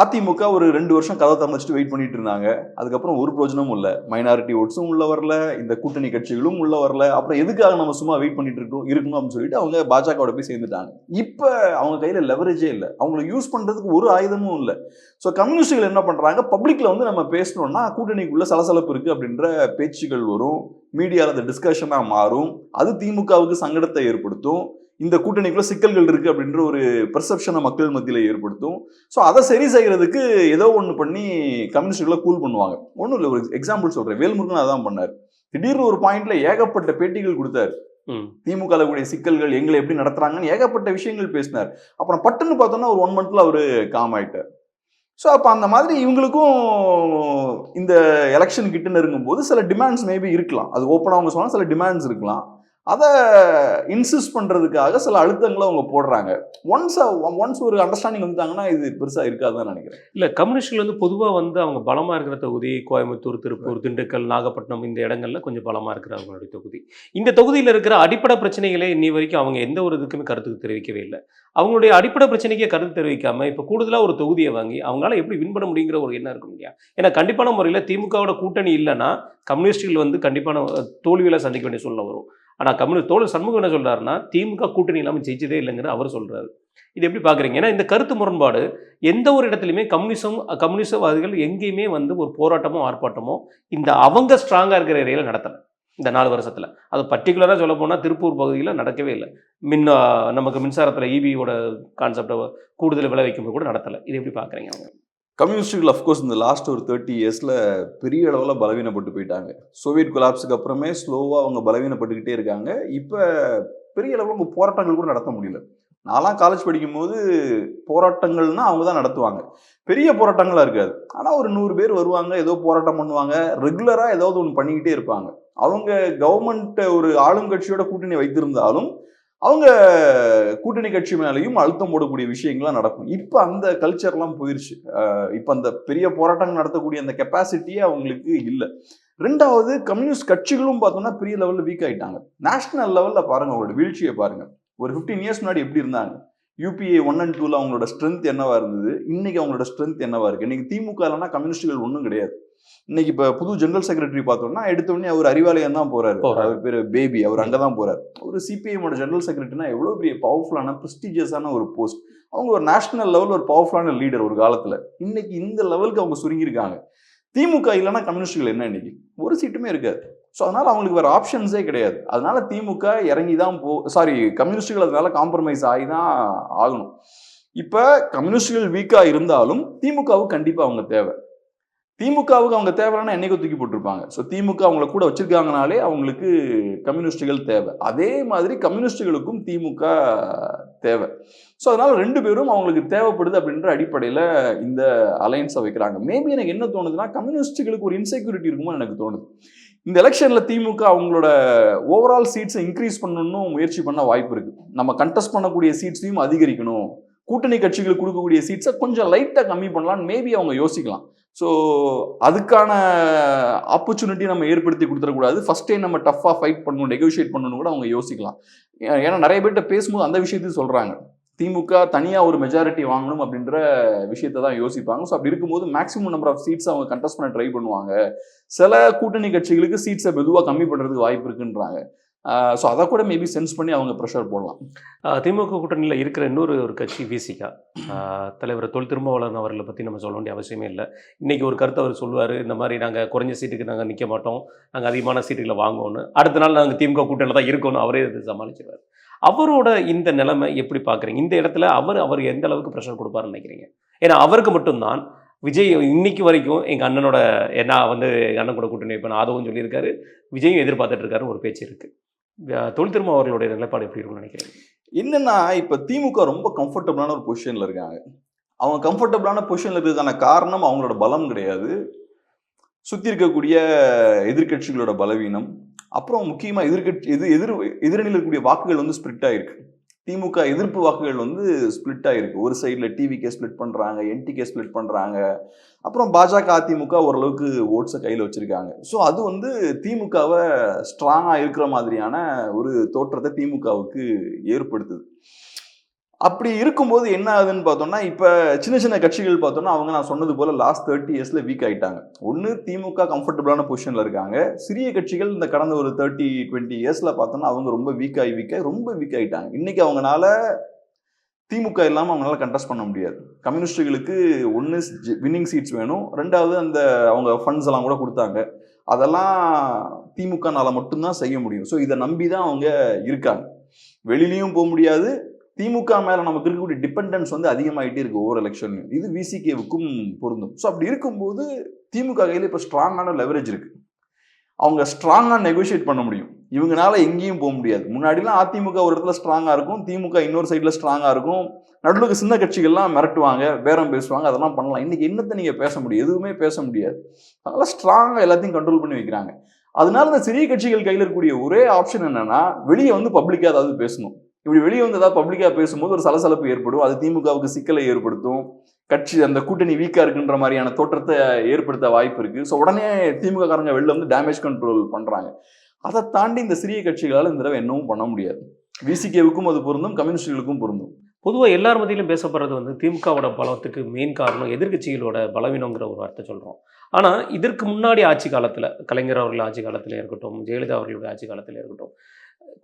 அதிமுக ஒரு ரெண்டு வருஷம் கதை திறந்துச்சுட்டு வெயிட் பண்ணிட்டு இருந்தாங்க. அதுக்கப்புறம் ஒரு பிரோஜனமும் இல்லை. மைனாரிட்டி ஓட்ஸும் உள்ள வரல. இந்த கூட்டணி கட்சிகளும் உள்ள வரல. அப்புறம் எதுக்காக நம்ம சும்மா வெயிட் பண்ணிட்டு இருக்கோம் இருக்கணும் அப்படின்னு சொல்லிட்டு அவங்க பாஜகவோட போய் சேர்ந்துட்டாங்க. இப்போ அவங்க கையில் லெவரேஜே இல்லை. அவங்களை யூஸ் பண்ணுறதுக்கு ஒரு ஆயுதமும் இல்லை. ஸோ கம்யூனிஸ்டுகள் என்ன பண்ணுறாங்க பப்ளிக்கில் வந்து நம்ம பேசணும்னா கூட்டணிக்குள்ள சலசலப்பு இருக்குது அப்படின்ற பேச்சுகள் வரும். மீடியாவில் அந்த டிஸ்கஷனாக மாறும். அது திமுகவுக்கு சங்கடத்தை ஏற்படுத்தும். இந்த கூட்டணிக்குள்ள சிக்கல்கள் இருக்கு அப்படின்ற ஒரு பெர்செப்ஷனை மக்கள் மத்தியில் ஏற்படுத்தும். ஸோ அதை சரி செய்யறதுக்கு ஏதோ ஒன்று பண்ணி கம்யூனிஸ்டுகளை கூல் பண்ணுவாங்க. ஒன்றும் இல்லை ஒரு எக்ஸாம்பிள் சொல்றேன். வேல்முருகன் அதான் பண்ணார். திடீர்னு ஒரு பாயிண்ட்ல ஏகப்பட்ட பேட்டிகள் கொடுத்தாரு. திமுக கூடிய சிக்கல்கள் எங்களை எப்படி நடத்துறாங்கன்னு ஏகப்பட்ட விஷயங்கள் பேசினார். அப்புறம் பட்டுன்னு பார்த்தோம்னா ஒரு ஒன் மந்த்ல அவரு காம் ஆயிட்டார். ஸோ அப்போ அந்த மாதிரி இவங்களுக்கும் இந்த எலெக்ஷன் கிட்ட நெருங்கும் போது சில டிமாண்ட்ஸ் மேபி இருக்கலாம். அது ஓப்பனாக அவங்க சொன்னால் சில டிமாண்ட்ஸ் இருக்கலாம். அதை இன்சிஸ்ட் பண்ணுறதுக்காக சில அழுத்தங்களை அவங்க போடுறாங்க. ஒன்ஸ் ஒன்ஸ் ஒரு அண்டர்ஸ்டாண்டிங் வந்துட்டாங்கன்னா இது பெருசாக இருக்காதுன்னு நினைக்கிறேன். இல்லை கம்யூனிஸ்ட்கள் வந்து பொதுவாக வந்து அவங்க பலமாக இருக்கிற தொகுதி கோயம்புத்தூர் திருப்பூர் திண்டுக்கல் நாகப்பட்டினம் இந்த இடங்கள்ல கொஞ்சம் பலமாக இருக்கிற அவங்களுடைய தொகுதி. இந்த தொகுதியில் இருக்கிற அடிப்படை பிரச்சனைகளே இன்னி வரைக்கும் அவங்க எந்த ஒரு இதுக்குமே கருத்து தெரிவிக்கவே இல்லை. அவங்களுடைய அடிப்படை பிரச்சனைக்கே கருத்து தெரிவிக்காம இப்போ கூடுதலாக ஒரு தொகுதியை வாங்கி அவங்களால எப்படி வின் பண்ண முடியுங்கிற ஒரு எண்ணம் இருக்கும் இல்லையா? ஏன்னா கண்டிப்பான முறையில் திமுகவோட கூட்டணி இல்லைன்னா கம்யூனிஸ்டுகள் வந்து கண்டிப்பான தோல்வியில சந்திக்க வேண்டிய சூழ்நிலை வரும். ஆனால் கம்யூனிஸ்ட் தோழர் சண்முகம் என்ன சொல்கிறாருன்னா திமுக கூட்டணி இல்லாமல் ஜெயிச்சதே இல்லைங்கிற அவர் சொல்கிறாரு இது எப்படி பார்க்குறீங்க ஏன்னா இந்த கருத்து முரண்பாடு எந்த ஒரு இடத்துலையுமே கம்யூனிசம் கம்யூனிசவாதிகள் எங்கேயுமே வந்து ஒரு போராட்டமோ ஆர்ப்பாட்டமோ இந்த அவங்க ஸ்ட்ராங்காக இருக்கிற ஏரியாவில் நடத்தலை. இந்த நாலு வருஷத்தில். அது பர்டிகுலராக சொல்ல போனால் திருப்பூர் பகுதியில் நடக்கவே இல்லை. மின் நமக்கு மின்சாரத்தில் ஈபியோட கான்செப்டை கூடுதல் விளை வைக்கும்போது கூட நடத்தலை. இது எப்படி பார்க்குறீங்க அவங்க? கம்யூனிஸ்டுகள் அஃப்கோர்ஸ் இந்த லாஸ்ட் ஒரு தேர்ட்டி இயர்ஸில் பெரிய அளவில் பலவீனப்பட்டு போயிட்டாங்க. சோவியட் கொலாப்ஸுக்கு அப்புறமே ஸ்லோவாக அவங்க பலவீனப்பட்டுக்கிட்டே இருக்காங்க. இப்போ பெரிய அளவில் அவங்க போராட்டங்கள் கூட நடத்த முடியல. நான்லாம் காலேஜ் படிக்கும்போது போராட்டங்கள்னா அவங்க தான் நடத்துவாங்க. பெரிய போராட்டங்களாக இருக்காது. ஆனால் ஒரு நூறு பேர் வருவாங்க ஏதோ போராட்டம் பண்ணுவாங்க. ரெகுலராக ஏதாவது ஒன்று பண்ணிக்கிட்டே இருப்பாங்க. அவங்க கவர்மெண்ட்டை ஒரு ஆளுங்கட்சியோட கூட்டணி வைத்திருந்தாலும் அவங்க கூட்டணி கட்சி மேலேயும் அழுத்தம் போடக்கூடிய விஷயங்கள்லாம் நடக்கும். இப்போ அந்த கல்ச்சர்லாம் போயிருச்சு. இப்போ அந்த பெரிய போராட்டங்கள் நடத்தக்கூடிய அந்த கெப்பாசிட்டியே அவங்களுக்கு இல்லை. ரெண்டாவது கம்யூனிஸ்ட் கட்சிகளும் பார்த்தோம்னா பெரிய லெவலில் வீக் ஆகிட்டாங்க நேஷனல் லெவலில் பாருங்கள் அவங்களோட வீழ்ச்சியை பாருங்கள் ஒரு ஃபிஃப்டீன் இயர்ஸ் முன்னாடி எப்படி இருந்தாங்க? யூபிஏ ஒன் அண்ட் டூவில் அவங்களோட ஸ்ட்ரென்த் என்னவா இருந்தது? இன்னைக்கு அவங்களோட ஸ்ட்ரென்த் என்னவா இருக்கு? இன்னைக்கு திமுக இல்லைன்னா கம்யூனிஸ்டுகள் ஒன்றும் கிடையாது. இன்னைக்கு இப்போ புது ஜெனரல் செக்ரட்டரி பார்த்தோம்னா எடுத்த உடனே அவர் அறிவாலயம் தான் போறாரு. அவர் பேர் பேபி அவர் அங்கே தான் போறாரு. ஒரு சிபிஎம்மோட ஜெனரல் செக்ரட்டரினா எவ்வளோ பெரிய பவர்ஃபுல்லான ப்ரெஸ்டீஜியஸான ஒரு போஸ்ட் அவங்க ஒரு நேஷனல் லெவல் ஒரு பவர்ஃபுல்லான லீடர் ஒரு காலத்துல. இன்னைக்கு இந்த லெவலுக்கு அவங்க சுருங்கியிருக்காங்க. திமுக இல்லைன்னா கம்யூனிஸ்டுகள் என்ன இன்னைக்கு? ஒரு சீட்டுமே இருக்காது. ஸோ அதனால அவங்களுக்கு வேற ஆப்ஷன்ஸே கிடையாது. அதனால திமுக இறங்கி தான் போ சாரி கம்யூனிஸ்டுகள் அதனால காம்ப்ரமைஸ் ஆகி தான் ஆகணும். இப்போ கம்யூனிஸ்டுகள் வீக்காக இருந்தாலும் திமுகவுக்கு கண்டிப்பாக அவங்க தேவை. திமுகவுக்கு அவங்க தேவையான எண்ணெய்க்கு தூக்கி போட்டிருப்பாங்க. ஸோ திமுக அவங்கள கூட வச்சிருக்காங்கனாலே அவங்களுக்கு கம்யூனிஸ்டுகள் தேவை. அதே மாதிரி கம்யூனிஸ்டுகளுக்கும் திமுக தேவை. ஸோ அதனால் ரெண்டு பேரும் அவங்களுக்கு தேவைப்படுது அப்படின்ற அடிப்படையில் இந்த அலையன்ஸை வைக்கிறாங்க. மேபி எனக்கு என்ன தோணுதுன்னா கம்யூனிஸ்டுகளுக்கு ஒரு இன்செக்யூரிட்டி இருக்குமோ எனக்கு தோணுது. இந்த எலெக்ஷனில் திமுக அவங்களோட ஓவரால் சீட்ஸை இன்க்ரீஸ் பண்ணணும்னு முயற்சி பண்ண வாய்ப்பு இருக்குது நம்ம கண்டெஸ்ட் பண்ணக்கூடிய சீட்ஸையும் அதிகரிக்கணும். கூட்டணி கட்சிகளுக்கு கொடுக்கக்கூடிய சீட்ஸை கொஞ்சம் லைட்டாக கம்மி பண்ணலாம்னு மேபி அவங்க யோசிக்கலாம். ஸோ அதுக்கான ஆப்பர்ச்சுனிட்டி நம்ம ஏற்படுத்தி கொடுத்துடக்கூடாது. ஃபர்ஸ்ட் டைம் நம்ம டஃப்பாக ஃபைட் பண்ணணும் நெகோஷியேட் பண்ணணும்னு கூட அவங்க யோசிக்கலாம். ஏன்னா நிறைய பேர்கிட்ட பேசும்போது அந்த விஷயத்தையும் சொல்கிறாங்க திமுக தனியாக ஒரு மெஜாரிட்டி வாங்கணும் அப்படின்ற விஷயத்தை தான் யோசிப்பாங்க. ஸோ அப்படி இருக்கும்போது மேக்ஸிமம் நம்பர் ஆஃப் சீட்ஸ் அவங்க கண்டெஸ்ட் பண்ண ட்ரை பண்ணுவாங்க. சில கூட்டணி கட்சிகளுக்கு சீட்ஸை மெதுவாக கம்மி பண்ணுறதுக்கு வாய்ப்பு இருக்குன்றாங்க. ஸோ அதை கூட மேபி சென்ஸ் பண்ணி அவங்க ப்ரெஷர் போடலாம். திமுக கூட்டணியில் இருக்கிற இன்னொரு ஒரு கட்சி விசிகா தலைவர் தொல் திருமாவளவன் அவர்களை பற்றி நம்ம சொல்ல வேண்டிய அவசியமே இல்லை. இன்றைக்கி ஒரு கருத்து அவர் சொல்லுவார் இந்த மாதிரி நாங்கள் குறைஞ்ச சீட்டுக்கு நாங்கள் நிற்க மாட்டோம் நாங்கள் அதிகமான சீட்டுகளை வாங்குவோன்னு அடுத்த நாள் நாங்கள் திமுக கூட்டணியில் தான் இருக்கணும் அவரே இது சமாளிச்சிருவார். அவரோட இந்த நிலைமை எப்படி பார்க்குறீங்க இந்த இடத்துல அவர் அவர் எந்த அளவுக்கு ப்ரெஷர் கொடுப்பாருன்னு நினைக்கிறீங்க? ஏன்னா அவருக்கு மட்டும்தான் விஜய் இன்னைக்கு வரைக்கும் எங்கள் அண்ணனோட என்ன வந்து எங்கள் அண்ணன் கூட கூட்டணி வைப்பேன் அதுவும் சொல்லியிருக்காரு. விஜயும் எதிர்பார்த்துட்டு இருக்காரு ஒரு பேச்சு இருக்குது தொழில் திரும்ப அவர்களுடைய நிலைப்பாடு எப்படி இருக்கும்னு நினைக்கிறேன் என்னன்னா இப்போ திமுக ரொம்ப கம்ஃபர்டபுளான ஒரு பொசிஷனில் இருக்காங்க. அவங்க கம்ஃபர்டபுளான பொசிஷனில் இருக்கிறதுக்கான காரணம் அவங்களோட பலம் கிடையாது. சுற்றி இருக்கக்கூடிய எதிர்க்கட்சிகளோட பலவீனம். அப்புறம் முக்கியமாக எதிர்கட்சி எதிர் எதிர் எதிரணியில் இருக்கக்கூடிய வாக்குகள் வந்து ஸ்பிரிட் ஆயிருக்கு. திமுக எதிர்ப்பு வாக்குகள் வந்து ஸ்பிளிட் ஆகிருக்கு ஒரு சைடில் டிவிகே ஸ்ப்ளிட் பண்ணுறாங்க என்டிகே ஸ்ப்ளிட் பண்ணுறாங்க அப்புறம் பாஜக அதிமுக ஓரளவுக்கு ஓட்ஸை கையில் வச்சுருக்காங்க. ஸோ அது வந்து திமுகவை ஸ்ட்ராங்காக இருக்கிற மாதிரியான ஒரு தோற்றத்தை திமுகவுக்கு ஏற்படுத்துது. அப்படி இருக்கும்போது என்ன ஆகுதுன்னு பார்த்தோம்னா இப்போ சின்ன சின்ன கட்சிகள் பார்த்தோம்னா அவங்க நான் சொன்னது போல் லாஸ்ட் தேர்ட்டி இயர்ஸில் வீக் ஆகிட்டாங்க ஒன்று திமுக கம்ஃபர்டபுளான பொசிஷனில் இருக்காங்க. சிறிய கட்சிகள் இந்த கடந்த ஒரு தேர்ட்டி டுவெண்ட்டி இயர்ஸில் பார்த்தோம்னா அவங்க ரொம்ப வீக் ஆகி வீக் ஆகி ரொம்ப வீக் ஆகிட்டாங்க இன்றைக்கி அவங்கனால திமுக இல்லாமல் அவங்களால கண்டஸ்ட் பண்ண முடியாது. கம்யூனிஸ்டுகளுக்கு ஒன்று வின்னிங் சீட்ஸ் வேணும். ரெண்டாவது அந்த அவங்க ஃபண்ட்ஸ் எல்லாம் கூட கொடுத்தாங்க. அதெல்லாம் திமுகனால மட்டும்தான் செய்ய முடியும். ஸோ இதை நம்பி தான் அவங்க இருக்காங்க. வெளிலையும் போக முடியாது. திமுக மேல நமக்கு இருக்கக்கூடிய டிபெண்டன்ஸ் வந்து அதிகமாயிட்டே இருக்கு ஒவ்வொரு எலெக்ஷன்லையும் இது விசிகேவுக்கும் பொருந்தும். ஸோ அப்படி இருக்கும்போது திமுக கையில் இப்போ ஸ்ட்ராங்கான லெவரேஜ் இருக்கு. அவங்க ஸ்ட்ராங்காக நெகோஷியேட் பண்ண முடியும். இவங்கனால எங்கேயும் போக முடியாது. முன்னாடிலாம் அதிமுக ஒரு இடத்துல ஸ்ட்ராங்காக இருக்கும் திமுக இன்னொரு சைடில் ஸ்ட்ராங்காக இருக்கும். நடுவுக்கு சின்ன கட்சிகள்லாம் மிரட்டுவாங்க பேரம் பேசுவாங்க அதெல்லாம் பண்ணலாம். இன்னைக்கு என்னத்தை நீங்கள் பேச முடியும்? எதுவுமே பேச முடியாது. அதனால ஸ்ட்ராங்காக எல்லாத்தையும் கண்ட்ரோல் பண்ணி வைக்கிறாங்க. அதனால இந்த சிறிய கட்சிகள் கையில் இருக்கக்கூடிய ஒரே ஆப்ஷன் என்னன்னா வெளியே வந்து பப்ளிக்காக ஏதாவது பேசணும். இப்படி வெளியே வந்து ஏதாவது பப்ளிக்காக பேசும்போது ஒரு சலசலப்பு ஏற்படும். அது திமுகவுக்கு சிக்கலை ஏற்படுத்தும். கட்சி அந்த கூட்டணி வீக்காக இருக்குன்ற மாதிரியான தோற்றத்தை ஏற்படுத்த வாய்ப்பு இருக்குது ஸோ உடனே திமுக காரங்க வெளில வந்து டேமேஜ் கண்ட்ரோல் பண்ணுறாங்க அதை தாண்டி இந்த சிறிய கட்சிகளால் இந்த தடவை என்னவும் பண்ண முடியாது. விசிகேவுக்கும் அது பொருந்தும் கம்யூனிஸ்டுகளுக்கும் பொருந்தும். பொதுவாக எல்லார் மத்தியிலும் பேசப்படுறது வந்து திமுகவோட பலத்துக்கு மெயின் காரணம் எதிர்க்கட்சிகளோட பலவீனங்கிற ஒரு வார்த்தை சொல்கிறோம் ஆனால் இதற்கு முன்னாடி ஆட்சி காலத்தில் கலைஞர் அவர்கள் ஆட்சி காலத்தில் இருக்கட்டும் ஜெயலலிதா அவர்களுடைய ஆட்சி காலத்தில் இருக்கட்டும்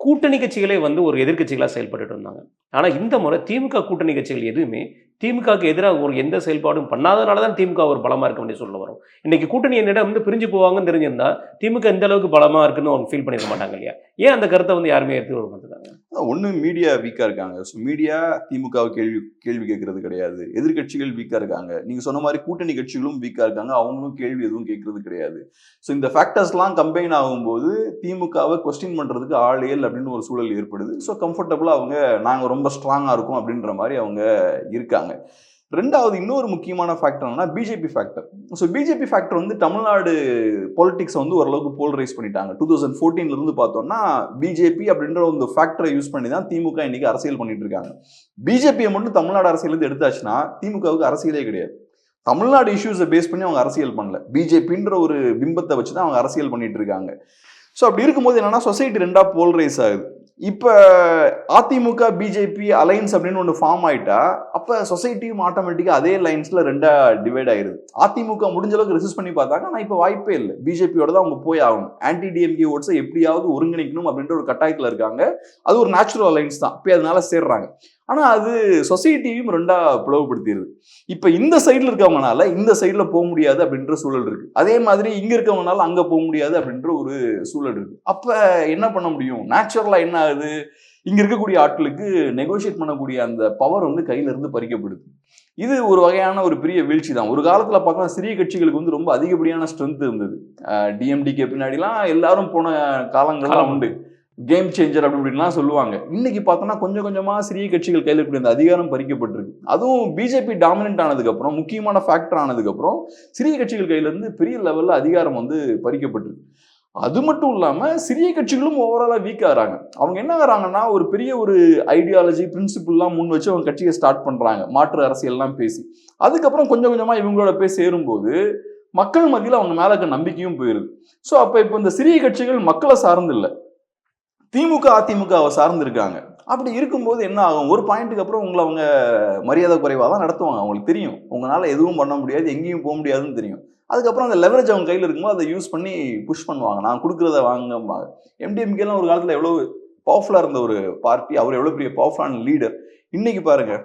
கூட்டணி கட்சிகளே வந்து ஒரு எதிர்க்கட்சிகளாக செயல்பட்டுட்டு இருந்தாங்க. ஆனால் இந்த முறை திமுக கூட்டணி கட்சிகள் எதுவுமே திமுகவுக்கு எதிராக ஒரு எந்த செயல்பாடும் பண்ணாதனால தான் திமுக ஒரு பலமாக இருக்க வேண்டிய சொல்ல வரும். இன்னைக்கு கூட்டணி என்னிடம் வந்து பிரிஞ்சு போவாங்கன்னு தெரிஞ்சிருந்தா திமுக எந்த அளவுக்கு பலமாக இருக்குன்னு அவங்க ஃபீல் பண்ணிருக்க மாட்டாங்க இல்லையா? ஏன் அந்த கருத்தை வந்து யாருமே எடுத்து மாட்டாங்க ஒன்று மீடியா வீக்காக இருக்காங்க. ஸோ மீடியா திமுகவை கேள்வி கேள்வி கேட்கறது கிடையாது. எதிர்க்கட்சிகள் வீக்காக இருக்காங்க. நீங்கள் சொன்ன மாதிரி கூட்டணி கட்சிகளும் வீக்காக இருக்காங்க. அவங்களும் கேள்வி எதுவும் கேட்கறது கிடையாது. ஸோ இந்த ஃபேக்டர்ஸ்லாம் கம்பைன் ஆகும்போது திமுகவை கொஸ்டின் பண்ணுறதுக்கு ஆளியல் அப்படின்னு ஒரு சூழல் ஏற்படுது. ஸோ கம்ஃபர்டபுளாக அவங்க நாங்கள் ரொம்ப ஸ்ட்ராங்காக இருக்கோம் அப்படின்ற மாதிரி அவங்க இருக்காங்க. ரெண்டாவது இன்னொரு முக்கியமான ஃபேக்டர் என்னன்னா BJP factor so BJP factor வந்து தமிழ்நாடு பொலிட்டிக்ஸை வந்து ஓரளவுக்கு போலரைஸ் பண்ணிட்டாங்க. டூ தௌசண்ட் ஃபோர்டீன்லேருந்து பார்த்தோம்னா பிஜேபி அப்படின்ற ஒரு ஃபேக்டரை யூஸ் பண்ணி தான் திமுக இன்னைக்கு அரசியல் பண்ணிட்டு இருக்காங்க. பிஜேபியை மட்டும் தமிழ்நாடு அரசியலேருந்து எடுத்தாச்சுன்னா திமுகவுக்கு அரசியலே கிடையாது. தமிழ்நாடு இஷ்யூஸை பேஸ் பண்ணி அவங்க அரசியல் பண்ணல. பிஜேபின்ற ஒரு பிம்பத்தை வச்சு தான் அவங்க அரசியல் பண்ணிட்டு இருக்காங்க. ஸோ அப்படி இருக்கும்போது என்னன்னா சொசைட்டி ரெண்டாக போல்ரைஸ் ஆகுது. இப்போ அதிமுக பிஜேபி அலைன்ஸ் அப்படின்னு ஒன்று ஃபார்ம் ஆயிட்டா அப்போ சொசைட்டியும் ஆட்டோமேட்டிக்காக அதே லைன்ஸில் ரெண்டா டிவைட் ஆயிருது. அதிமுக முடிஞ்ச அளவுக்கு ரெசிஸ்ட் பண்ணி பார்த்தாங்க ஆனால் இப்போ வாய்ப்பே இல்லை. பிஜேபியோட தான் அவங்க போய் ஆகணும். ஆன்டி டிஎம்கே ஓட்ஸை எப்படியாவது ஒருங்கிணைக்கணும் அப்படின்ற ஒரு கட்டாயத்தில் இருக்காங்க. அது ஒரு நேச்சுரல் அலைன்ஸ் தான். இப்போ அதனால சேர்றாங்க. ஆனால் அது சொசைட்டியும் ரெண்டா பிளவுபடுத்திடுது இப்போ இந்த சைடில் இருக்கவங்கனால இந்த சைடில் போக முடியாது அப்படின்ற சூழல் இருக்கு. அதே மாதிரி இங்கே இருக்கவங்கனால அங்கே போக முடியாது அப்படின்ற ஒரு சூழல் இருக்கு. அப்போ என்ன பண்ண முடியும்? நேச்சுரலாக என்ன ஆகுது இங்கே இருக்கக்கூடிய ஆட்களுக்கு நெகோஷியேட் பண்ணக்கூடிய அந்த பவர் வந்து கையில இருந்து பறிக்கப்படுது. இது ஒரு வகையான ஒரு பெரிய வீழ்ச்சி தான். ஒரு காலத்தில் பார்த்தா சிறிய கட்சிகளுக்கு வந்து ரொம்ப அதிகப்படியான ஸ்ட்ரென்த் இருந்தது. டிஎம்டிகே பின்னாடிலாம் எல்லாரும் போன காலங்கள்லாம் உண்டு. கேம் சேஞ்சர் அப்படி இப்படின்லாம் சொல்லுவாங்க. இன்னைக்கு பார்த்தோம்னா கொஞ்சம் கொஞ்சமா சிறிய கட்சிகள் கையில் இருக்கக்கூடிய அந்த அதிகாரம் பறிக்கப்பட்டிருக்கு. அதுவும் பிஜேபி டாமினன்ட் ஆனதுக்கப்புறம் முக்கியமான ஃபேக்டர் ஆனதுக்கப்புறம் சிறிய கட்சிகள் கையில இருந்து பெரிய லெவல்ல அதிகாரம் வந்து பறிக்கப்பட்டிருக்கு. அது மட்டும் இல்லாமல் சிறிய கட்சிகளும் ஓவராலாக வீக் ஆகிறாங்க அவங்க என்ன ஆகிறாங்கன்னா ஒரு பெரிய ஒரு ஐடியாலஜி பிரின்சிபிள்லாம் முன் வச்சு அவங்க கட்சியை ஸ்டார்ட் பண்ணுறாங்க மாற்று அரசியல்லாம் பேசி. அதுக்கப்புறம் கொஞ்சம் கொஞ்சமாக இவங்களோட போய் சேரும்போது மக்கள் மத்தியில் அவங்க மேலே இருக்க நம்பிக்கையும் போயிருது. ஸோ அப்போ இப்போ இந்த சிறிய கட்சிகள் மக்களை சார்ந்து இல்லை. திமுக அதிமுகவை சார்ந்து இருக்காங்க. அப்படி இருக்கும்போது என்ன ஆகும்? ஒரு பாயிண்ட்டுக்கு அப்புறம் உங்களை அவங்க மரியாதை குறைவாக தான் நடத்துவாங்க. அவங்களுக்கு தெரியும். உங்களால் எதுவும் பண்ண முடியாது எங்கேயும் போக முடியாதுன்னு தெரியும். அதுக்கப்புறம் அந்த லெவரேஜ் அவங்க கையில் இருக்கும்போது அதை யூஸ் பண்ணி புஷ் பண்ணுவாங்க. நான் கொடுக்குறத வாங்கம்பாங்க எம்டிஎம்கேலாம் ஒரு காலத்தில் எவ்வளோ பவர்ஃபுல்லாக இருந்த ஒரு பார்ட்டி அவர் எவ்வளோ பெரிய பவர்ஃபுல்லான லீடர் இன்னைக்கு பாருங்க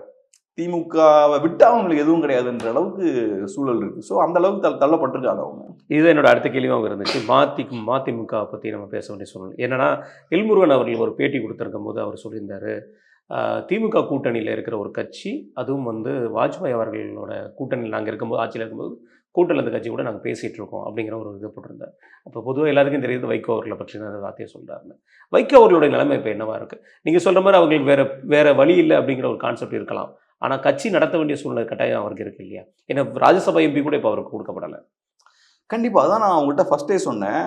திமுகவை விட்டு அவங்களுக்கு எதுவும் கிடையாதுன்ற அளவுக்கு சூழல் இருக்கு. ஸோ அந்த அளவுக்கு தள்ள தள்ளப்பட்டிருக்காங்க அவங்க. இதுதான் என்னோட அடுத்த கேள்வியும் இருந்துச்சு. மாத்தி மதிமுக பற்றி நம்ம பேச வேண்டிய சூழ்நிலை. என்னன்னா எல்முருகன் அவர்கள் ஒரு பேட்டி கொடுத்துருக்கும் போது அவர் சொல்லியிருந்தாரு திமுக கூட்டணியில் இருக்கிற ஒரு கட்சி அதுவும் வந்து வாஜ்பாய் அவர்களோட கூட்டணியில் நாங்கள் இருக்கும்போது ஆட்சியில் இருக்கும்போது கூட்டணியில் இருந்த கட்சி கூட நாங்கள் பேசிகிட்டு இருக்கோம் அப்படிங்கிற ஒரு இது போட்டிருந்தார் அப்போ பொதுவாக எல்லாருக்கும் தெரியுது வைகோ அவர்களை பற்றி தான் வார்த்தையை சொல்கிறாருன்னு வைகோ அவர்களுடைய நிலைமை இப்போ என்னவாக இருக்குது நீங்கள் சொல்கிற மாதிரி அவங்களுக்கு வேறு வேறு வழி இல்லை அப்படிங்கிற ஒரு கான்செப்ட் இருக்கலாம். ஆனால் கட்சி நடத்த வேண்டிய சூழ்நிலை கட்டாயம் அவருக்கு இருக்கு இல்லையா? ஏன்னா ராஜ்யசபா எம்பி கூட இப்போ அவருக்கு கொடுக்கப்படலை. கண்டிப்பாக அதான் நான் அவங்கள்ட்ட ஃபஸ்ட்டே சொன்னேன்.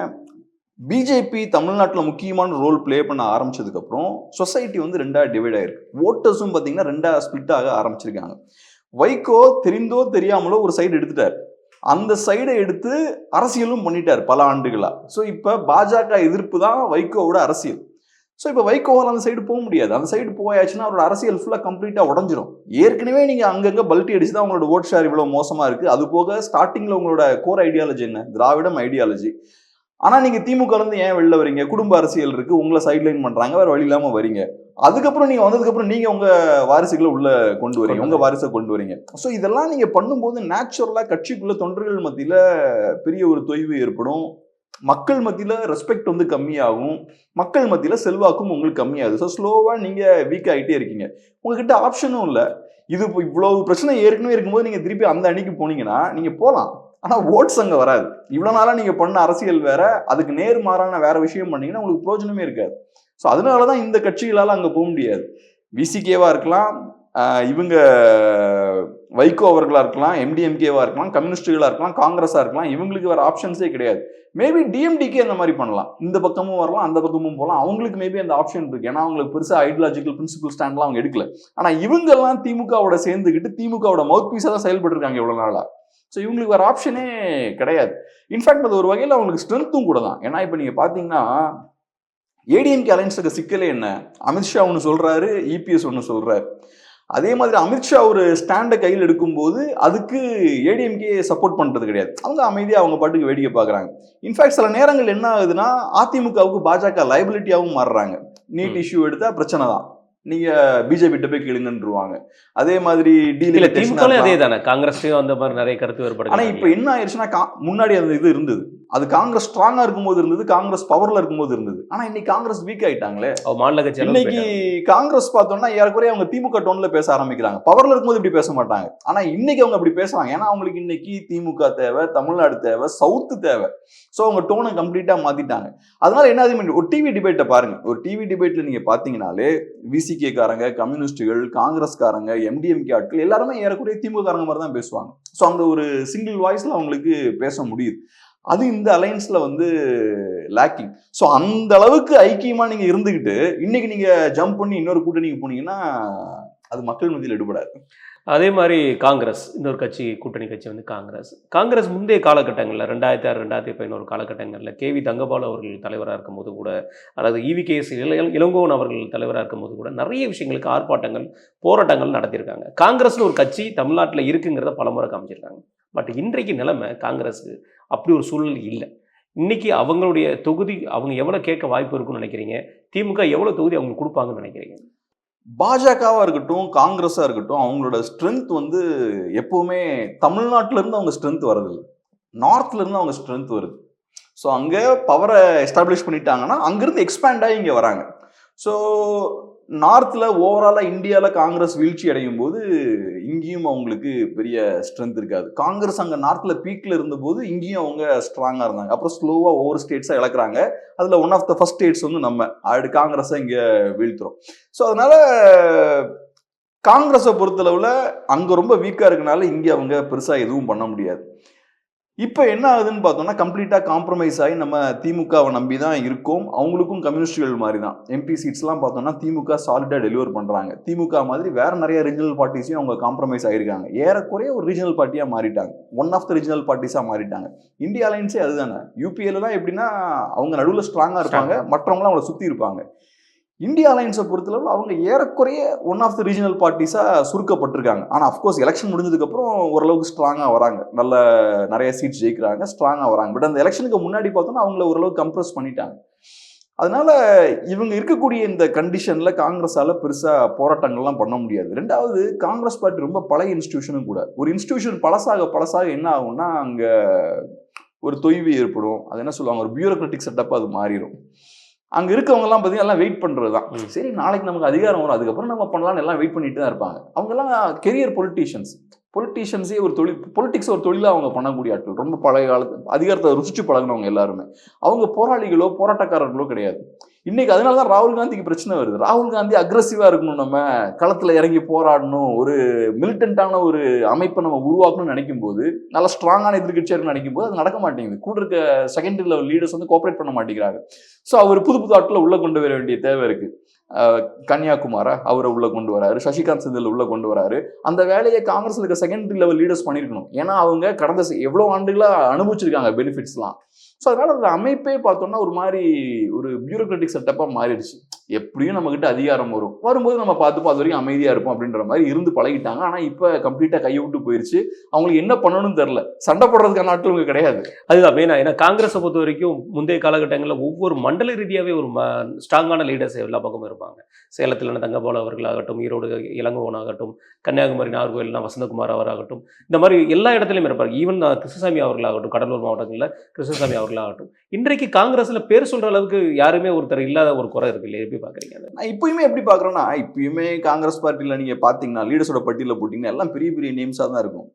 பிஜேபி தமிழ்நாட்டில் முக்கியமான ரோல் ப்ளே பண்ண ஆரம்பிச்சதுக்கப்புறம் சொசைட்டி வந்து ரெண்டாக டிவைட் ஆயிருக்கு. ஓட்டர்ஸும் பார்த்தீங்கன்னா ரெண்டாக ஸ்பிளிட் ஆக ஆரம்பிச்சிருக்காங்க. வைகோ தெரிந்தோ தெரியாமலோ ஒரு சைடு எடுத்துட்டார். அந்த சைடை எடுத்து அரசியலும் பண்ணிட்டார் பல ஆண்டுகளாக ஸோ இப்போ பாஜக எதிர்ப்பு தான் வைகோவோட அரசியல். ஸோ இப்போ வைகோவால் அந்த சைடு போக முடியாது. அந்த சைடு போயாச்சுன்னா அவரோட அரசியல் ஃபுல்லாக கம்ப்ளீட்டாக உடஞ்சிரும். ஏற்கனவே நீங்கள் அங்கங்கே பல்ட்டி அடிச்சு தான் உங்களோட ஓட் ஷேர் இவ்வளோ மோசமாக இருக்குது அது போக ஸ்டார்டிங்கில் உங்களோட கோர் ஐடியாலஜி என்ன? திராவிடம் ஐடியாலஜி ஆனால் நீங்கள் திமுகலேருந்து ஏன் வெளில வரீங்க? குடும்ப அரசியல் இருக்குது உங்களை சைட்லைன் பண்ணுறாங்க வேறு வழி இல்லாமல் வரீங்க. அதுக்கப்புறம் நீங்கள் வந்ததுக்கப்புறம் நீங்கள் உங்கள் வாரிசுகளை உள்ள கொண்டு வரீங்க. உங்கள் வாரிசை கொண்டு வரீங்க. ஸோ இதெல்லாம் நீங்கள் பண்ணும்போது நேச்சுரலாக கட்சிக்குள்ள தொண்டர்கள் மத்தியில் பெரிய ஒரு தொய்வு ஏற்படும். மக்கள் மத்தியில் ரெஸ்பெக்ட் வந்து கம்மியாகும். மக்கள் மத்தியில் செல்வாக்கும் உங்களுக்கு கம்மியாகுது. ஸோ ஸ்லோவாக நீங்கள் வீக் ஆகிட்டே இருக்கீங்க. உங்ககிட்ட ஆப்ஷனும் இல்லை. இது இப்போ இவ்வளவு பிரச்சனை ஏற்கனவே இருக்கும்போது நீங்கள் திருப்பி அந்த அணிக்கு போனீங்கன்னா நீங்கள் போகலாம் ஆனால் ஓட்ஸ் அங்கே வராது. இவ்வளோ நாளாக நீங்கள் பண்ண அரசியல் வேற. அதுக்கு நேர்மாறான வேற விஷயம் பண்ணீங்கன்னா உங்களுக்கு பிரோஜனமே இருக்காது. ஸோ அதனால தான் இந்த கட்சிகளால் அங்கே போக முடியாது. விசிகேவா இருக்கலாம் இவங்க வைகோ அவர்களாக இருக்கலாம் எம்டிஎம்கேவா இருக்கலாம் கம்யூனிஸ்டுகளாக இருக்கலாம் காங்கிரஸாக இருக்கலாம் இவங்களுக்கு வேறு ஆப்ஷன்ஸே கிடையாது. மேபி டிஎம்டிக்கே அந்த மாதிரி பண்ணலாம். இந்த பக்கமும் வரலாம் அந்த பக்கமும் போகலாம். அவங்களுக்கு மேபி அந்த ஆப்ஷன் இருக்குது ஏன்னா அவங்களுக்கு பெருசாக ஐடியாலஜிக்கல் பிரின்சிபல் ஸ்டாண்ட்லாம் அவங்க எடுக்கல. ஆனால் இவங்கெல்லாம் திமுகவோட சேர்ந்துக்கிட்டு திமுகவோட மவுத் பீஸாக தான் செயல்பட்டுருக்காங்க இவ்வளோ நாளாக ஸோ இவங்களுக்கு வேறு ஆப்ஷனே கிடையாது. இன்ஃபேக்ட் அது ஒரு வகையில் அவங்களுக்கு ஸ்ட்ரென்த்தும் கூட தான். ஏன்னா இப்போ நீங்கள் பார்த்தீங்கன்னா ஏடிஎம்கே அலைன்ஸுக்கு சிக்கலே என்ன? அமித்ஷா ஒன்று சொல்றாரு இபிஎஸ் ஒன்று சொல்றாரு. அதே மாதிரி அமித்ஷா ஒரு ஸ்டாண்டை கையில் எடுக்கும்போது அதுக்கு ஏடிஎம்கே சப்போர்ட் பண்ணுறது கிடையாது. அவங்க அமைதியாக அவங்க பாட்டுக்கு வேடிக்கை பார்க்குறாங்க. இன்ஃபேக்ட் சில நேரங்கள் என்ன ஆகுதுன்னா அதிமுகவுக்கு பாஜக லைபிலிட்டியாகவும் மாறுறாங்க. நீட். இஷ்யூ எடுத்தா பிரச்சனை தான். நீங்க பிஜேபி கிட்ட போய் கேளுங்கன்றுவாங்க. அதே மாதிரி அதே தானே காங்கிரஸ்லயும் அந்த மாதிரி நிறைய கருத்து வேறுபாடு ஆனா இப்ப என்ன ஆயிடுச்சுன்னா கா- முன்னாடி அந்த இது இருந்தது. அது காங்கிரஸ் ஸ்ட்ராங்கா இருக்கும்போது இருந்தது காங்கிரஸ் பவர்ல இருக்கும்போது இருந்தது. ஆனா இன்னைக்கு காங்கிரஸ் வீக் ஆயிட்டாங்களே? மாநில கட்சி இன்னைக்கு. காங்கிரஸ் பார்த்தோம்னா ஏறக்குறைய அவங்க திமுக டோன்ல பேச ஆரம்பிக்கிறாங்க. பவர்ல இருக்கும்போது இப்படி பேச மாட்டாங்க. ஆனா இன்னைக்கு அவங்க அப்படி பேசுறாங்க. ஏன்னா அவங்களுக்கு இன்னைக்கு திமுக தேவை தமிழ்நாடு தேவை சவுத்து தேவை. ஸோ அவங்க டோனை கம்ப்ளீட்டா மாத்திட்டாங்க. அதனால என்ன ஆகுது ஒரு டிவி டிபேட்டை பாருங்க. ஒரு டிவி டிபேட்ல நீங்க பாத்தீங்கன்னாலே விசிகே காரங்க கம்யூனிஸ்டுகள் காங்கிரஸ்காரங்க எம்டிஎம்கே ஆட்கள் எல்லாருமே ஏறக்குறைய திமுக காரங்க மாதிரி தான் பேசுவாங்க. ஸோ அந்த ஒரு சிங்கிள் வாய்ஸ்ல அவங்களுக்கு பேச முடியுது. அது இந்த அலையன்ஸில் வந்து லேக்கிங் ஸோ அந்த அளவுக்கு ஐக்கியமாக நீங்கள் இருந்துக்கிட்டு இன்னைக்கு நீங்கள் ஜம்ப் பண்ணி இன்னொரு கூட்டணிக்கு போனீங்கன்னா அது மக்கள் மத்தியில் எடுபடாது. அதே மாதிரி காங்கிரஸ் இன்னொரு கட்சி கூட்டணி கட்சி வந்து காங்கிரஸ். காங்கிரஸ் முந்தைய காலகட்டங்களில் ரெண்டாயிரத்தி ஆறு ரெண்டாயிரத்தி பதினோரு காலகட்டங்களில் கேவி தங்கபால் அவர்கள் தலைவராக இருக்கும்போது கூட அல்லது E இவிகேஎஸ் இளங்கோவன் அவர்கள் தலைவராக இருக்கும்போது கூட நிறைய விஷயங்களுக்கு ஆர்ப்பாட்டங்கள் போராட்டங்கள் நடத்தியிருக்காங்க. காங்கிரஸ்னு ஒரு கட்சி தமிழ்நாட்டில் இருக்குங்கிறத பலமுறை காமிச்சிருக்காங்க. பட் இன்றைக்கு நிலைமை காங்கிரஸுக்கு அப்படி ஒரு சூழ்நிலை இல்லை. இன்னைக்கு அவங்களுடைய தொகுதி அவங்க எவ்வளோ கேட்க வாய்ப்பு இருக்குன்னு நினைக்கிறீங்க? திமுக எவ்வளோ தொகுதி அவங்க கொடுப்பாங்கன்னு நினைக்கிறீங்க? பாஜகவாக இருக்கட்டும் காங்கிரஸாக இருக்கட்டும் அவங்களோட ஸ்ட்ரென்த் வந்து எப்போவுமே தமிழ்நாட்டிலேருந்து அவங்க ஸ்ட்ரென்த் வரதில்லை. நார்த்லேருந்து அவங்க ஸ்ட்ரென்த் வருது. ஸோ அங்கே பவரை எஸ்டாப்ளிஷ் பண்ணிட்டாங்கன்னா அங்கேருந்து எக்ஸ்பேண்ட் இங்கே வராங்க. ஸோ நார்த்தில் ஓவராலாக இந்தியாவில் காங்கிரஸ் வீழ்ச்சி அடையும் போது இங்கேயும் அவங்களுக்கு பெரிய ஸ்ட்ரென்த் இருக்காது. காங்கிரஸ் அங்கே நார்த்தில் பீக்கில் இருந்தபோது இங்கேயும் அவங்க ஸ்ட்ராங்காக இருந்தாங்க. அப்புறம் ஸ்லோவாக ஒவ்வொரு ஸ்டேட்ஸாக இழக்கிறாங்க. அதில் one of the first states வந்து நம்ம அடு காங்கிரஸை இங்கே வீழ்த்துறோம். ஸோ அதனால் காங்கிரஸை பொறுத்தளவில் அங்கே ரொம்ப வீக்காக இருக்கனால இங்கே அவங்க பெருசாக எதுவும் பண்ண முடியாது. இப்போ என்ன ஆகுதுன்னு பார்த்தோம்னா கம்ப்ளீட்டாக காம்ப்ரமைஸ் ஆகி நம்ம திமுகவை நம்பி தான் இருக்கோம். அவங்களுக்கும் கம்யூனிஸ்டுகள் மாதிரி தான் எம்பி சீட்ஸ்லாம் பார்த்தோம்னா திமுக சாலிடாக டெலிவர் பண்ணுறாங்க திமுக மாதிரி வேற நிறைய ரீஜனல் பார்ட்டிஸையும் அவங்க காம்ப்ரமைஸ் ஆகிருக்காங்க ஏறக்குறைய ஒரு ரீஜனல் பார்ட்டியாக மாறிட்டாங்க. ஒன் ஆஃப் த ரீஜனல் பார்ட்டிஸாக மாறிட்டாங்க. இந்தியா அலைன்ஸே அதுதானே. யூபிஎல்லாம் எப்படின்னா அவங்க நடுவில் ஸ்ட்ராங்காக இருப்பாங்க. மற்றவங்களாம் அவங்கள சுற்றி இருப்பாங்க. இந்தியா அலையன்ஸை பொறுத்தளவு அவங்க ஏறக்குறைய ஒன் ஆஃப் த ரீஜனல் பார்ட்டிஸாக சுருக்கப்பட்டிருக்காங்க. ஆனால் அஃப்கோர்ஸ் எலெக்ஷன் முடிஞ்சதுக்கப்புறம் ஓரளவுக்கு ஸ்ட்ராங்காக வராங்க. நல்ல நிறைய சீட்ஸ் ஜெயிக்கிறாங்க ஸ்ட்ராங்காக வராங்க. பட் அந்த எலெக்ஷனுக்கு முன்னாடி பார்த்தோன்னா அவங்கள ஓரளவுக்கு கம்ப்ரஸ் பண்ணிட்டாங்க. அதனால இவங்க இருக்கக்கூடிய இந்த கண்டிஷன்ல காங்கிரஸால பெருசா போராட்டங்கள்லாம் பண்ண முடியாது. ரெண்டாவது காங்கிரஸ் பார்ட்டி ரொம்ப பழைய இன்ஸ்டியூஷனும் கூட. ஒரு இன்ஸ்டியூஷன் பழசாக பழசாக என்ன ஆகும்னா அங்க ஒரு தொய்வு ஏற்படும். அது என்ன சொல்லுவாங்க? ஒரு பியூரோக்ராட்டிக் செட்டப் அது மாறிடும் அங்க இருக்கவங்க எல்லாம் பார்த்தீங்கன்னா எல்லாம் வெயிட் பண்றது தான். சரி நாளைக்கு நமக்கு அதிகாரம் வரும் அதுக்கப்புறம் நம்ம பண்ணலாம்னு எல்லாம் வெயிட் பண்ணிட்டு தான் இருப்பாங்க. அவங்க எல்லாம் கெரியர் பொலிட்டீஷியன்ஸ் பொலிட்டீஷியன்ஸே ஒரு தொழில் பொலிட்டிக்ஸ் ஒரு தொழிலாக அவங்க பண்ணக்கூடிய ஆட்கள். ரொம்ப பழைய காலத்து அதிகாரத்தை ருசிச்சு பழகினவங்க எல்லாருமே. அவங்க போராளிகளோ போராட்டக்காரர்களோ கிடையாது. இன்னைக்கு அதனால தான் ராகுல் காந்திக்கு பிரச்சனை வருது. ராகுல் காந்தி அக்ரஸிவாக இருக்கணும். நம்ம களத்தில் இறங்கி போராடணும். ஒரு மிலிட்டன்ட்டான ஒரு அமைப்பை நம்ம உருவாக்கணும்னு நினைக்கும் போது நல்ல ஸ்ட்ராங்கான எதிர்கட்சியாக நினைக்கும் போது அது நடக்க மாட்டேங்குது. கூட இருக்க செகண்டரி லெவல் லீடர்ஸ் வந்து கோஆப்ரேட் பண்ண மாட்டேங்கிறாங்க. ஸோ அவர் புது புது ஆட்களை உள்ளே கொண்டு வர வேண்டிய தேவை இருக்குது கன்னியாகுமாரா? அவரை உள்ள கொண்டு வராரு. சசிகாந்த் செந்தில் உள்ள கொண்டு வராரு. அந்த வேலையை காங்கிரஸ்ல இருக்க செகண்டரி லெவல் லீடர்ஸ் பண்ணியிருக்கணும் ஏன்னா அவங்க கடந்த எவ்வளவு ஆண்டுகளா அனுபவிச்சிருக்காங்க பெனிஃபிட்ஸ்லாம் ஸோ அதனால அந்த அமைப்பே பார்த்தோம்னா ஒரு மாதிரி ஒரு பியூரோக்ராட்டிக் செட்டப்பாக மாறிடுச்சு. எப்படியும் நம்மக்கிட்ட அதிகாரம் வரும். வரும்போது நம்ம பார்த்துப்போம் அது வரைக்கும் அமைதியாக இருப்போம் அப்படின்ற மாதிரி இருந்து பழகிட்டாங்க. ஆனால் இப்போ கம்ப்ளீட்டாக கையை விட்டு போயிருச்சு. அவங்களுக்கு என்ன பண்ணணும்னு தெரில சண்டை போடுறதுக்கான ஆட்கள் இவங்க கிடையாது. அதுதான் மெயினாக ஏன்னா காங்கிரஸை பொறுத்த வரைக்கும் முந்தைய காலகட்டங்களில் ஒவ்வொரு மண்டல ரீதியாகவே ஒரு ஸ்ட்ராங்கான லீடர்ஸ் எல்லா பக்கமும் இருப்பாங்க. சேலத்தில் தங்கபால் அவர்களாகட்டும் ஈரோடு இளங்கோவனாகட்டும் கன்னியாகுமரி நாகர்கோயில்னா வசந்தகுமார் அவராகட்டும் இந்த மாதிரி எல்லா இடத்துலையும் இருப்பாங்க. ஈவன் கிருஷ்ணசாமி அவர்களாகட்டும் கடலூர் மாவட்டங்களில் கிருஷ்ணசாமி அவர்களாகட்டும். இன்றைக்கு காங்கிரஸில் பேர் சொல்கிற அளவுக்கு யாருமே ஒருத்தர் இல்லாத ஒரு குறை இருக்கு இல்லையா? எப்படி பார்க்குறீங்க இப்பயுமே எப்படி பாக்குறேன்னா இப்பயுமே காங்கிரஸ் பார்ட்டியில நீங்க பாத்தீங்கன்னா லீடர்ஸோட பட்டியல போட்டீங்கன்னா எல்லாம் பெரிய பெரிய நேம்ஸா தான் இருக்கும்.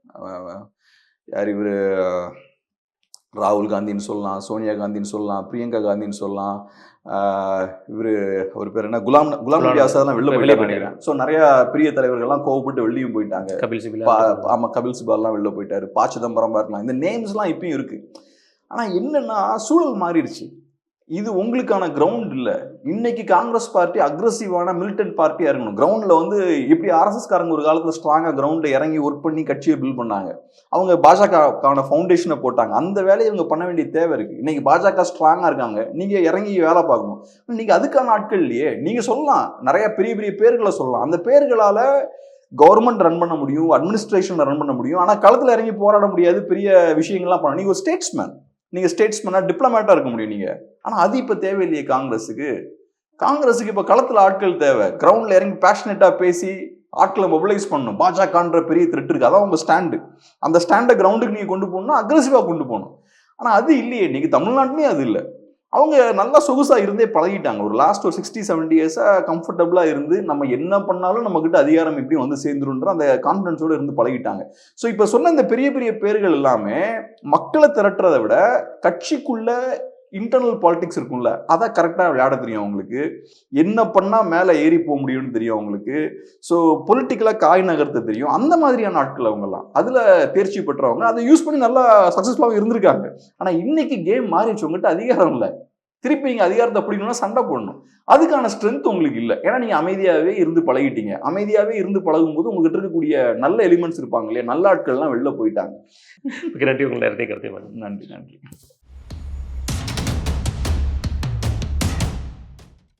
யார் இவரு? ராகுல் காந்தின்னு சொல்லலாம் சோனியா காந்தின்னு சொல்லலாம் பிரியங்கா காந்தின்னு சொல்லலாம். இவரு ஒரு பேர் என்ன? குலாம் குலாம் நபி ஆசாத்லாம் வெளில வெளில போயிட்டாங்க. நினைக்கிறேன் ஸோ நிறைய பெரிய தலைவர்கள்லாம் கோவப்பட்டு வெளியும் போயிட்டாங்க. கபில் சிபில் பா- ஆமா கபில் சிபால்லாம் வெளில போயிட்டாரு. பா சிதம்பரம் இருக்கலாம் இந்த நேம்ஸ்லாம் இப்பயும் இருக்கு. ஆனா என்னன்னா சூழல் மாறிடுச்சு. இது உங்களுக்கான கிரவுண்ட் இல்லை. இன்னைக்கு காங்கிரஸ் பார்ட்டி அக்ரஸிவான மிலிட்டன்ட் பார்ட்டியாக இருக்கணும். கிரவுண்டில் வந்து இப்படி ஆர்எஸ்எஸ் காரங்க ஒரு காலத்தில் ஸ்ட்ராங்காக கிரவுண்ட்ல இறங்கி ஒர்க் பண்ணி கட்சியை பில்ட் பண்ணாங்க. அவங்க பாஜகவுக்கான ஃபவுண்டேஷனை போட்டாங்க. அந்த வேலையை இவங்க பண்ண வேண்டிய தேவை இருக்குது இன்னைக்கு பாஜக ஸ்ட்ராங்காக இருக்காங்க. நீங்கள் இறங்கி வேலை பார்க்கணும். நீங்கள் அதுக்கான ஆட்கள் இல்லையே. நீங்கள் சொல்லலாம். நிறைய பெரிய பெரிய பேர்களை சொல்லலாம். அந்த பேர்களால் கவர்மெண்ட் ரன் பண்ண முடியும் அட்மினிஸ்ட்ரேஷனை ரன் பண்ண முடியும். ஆனால் களத்தில் இறங்கி போராட முடியாது. பெரிய விஷயங்கள்லாம் பண்ண நீங்கள் ஒரு ஸ்டேட்ஸ்மேன் நீங்கள் ஸ்டேட்ஸ்மேனா டிப்ளமேட்டாக இருக்க முடியும் நீங்கள் ஆனால் அது இப்போ தேவையில்லையே காங்கிரஸுக்கு. காங்கிரஸுக்கு இப்போ களத்தில் ஆட்கள் தேவை. கிரவுண்டில் இறங்கி பேஷனேட்டாக பேசி ஆட்களை மொபிலைஸ் பண்ணணும். பாஜகன்ற பெரிய த்ரெட் இருக்குது அதான் உங்கள் ஸ்டாண்டு அந்த ஸ்டாண்டை கிரவுண்டுக்கு நீங்கள் கொண்டு போகணும்னா அக்ரெசிவாக கொண்டு போகணும். ஆனால் அது இல்லையே. இன்றைக்கி தமிழ்நாட்டிலையும் அது இல்லை. அவங்க நல்லா சொகுசாக இருந்தே பழகிட்டாங்க. ஒரு லாஸ்ட் ஒரு சிக்ஸ்டி செவன்டி இயர்ஸாக கம்ஃபர்டபுளாக இருந்து நம்ம என்ன பண்ணாலும் நம்மக்கிட்ட அதிகாரம் எப்படி வந்து சேர்ந்துருன்ற அந்த கான்ஃபிடன்ஸோட இருந்து பழகிட்டாங்க. ஸோ இப்போ சொன்ன இந்த பெரிய பெரிய பேர்கள் எல்லாமே மக்களை திரட்டுறதை விட கட்சிக்குள்ள இன்டர்னல் பாலிடிக்ஸ் இருக்கும்ல அதை கரெக்டாக விளையாட தெரியும் அவங்களுக்கு. என்ன பண்ணால் மேலே ஏறி போக முடியும்னு தெரியும் அவங்களுக்கு. ஸோ பொலிட்டிக்கலாக காய் நகர்த்த தெரியும். அந்த மாதிரியான ஆட்கள் அவங்கெல்லாம். அதில் தேர்ச்சி பெற்றவங்க அதை யூஸ் பண்ணி நல்லா சக்ஸஸ்ஃபுல்லாக இருந்திருக்காங்க. ஆனால் இன்னைக்கு கேம் மாறிடுச்சு உங்ககிட்ட அதிகாரம் இல்லை. திருப்பி நீங்கள் அதிகாரத்தை பிடிக்கணும்னா சண்டை போடணும். அதுக்கான ஸ்ட்ரென்த் உங்களுக்கு இல்லை. ஏன்னா நீங்கள் அமைதியாகவே இருந்து பழகிட்டீங்க. அமைதியாகவே இருந்து பழகும்போது உங்ககிட்ட இருக்கக்கூடிய நல்ல எலிமெண்ட்ஸ் இருப்பாங்க இல்லையா? நல்ல ஆட்கள்லாம் வெளில போயிட்டாங்க. கிரட்டி உங்களை நன்றி நன்றி.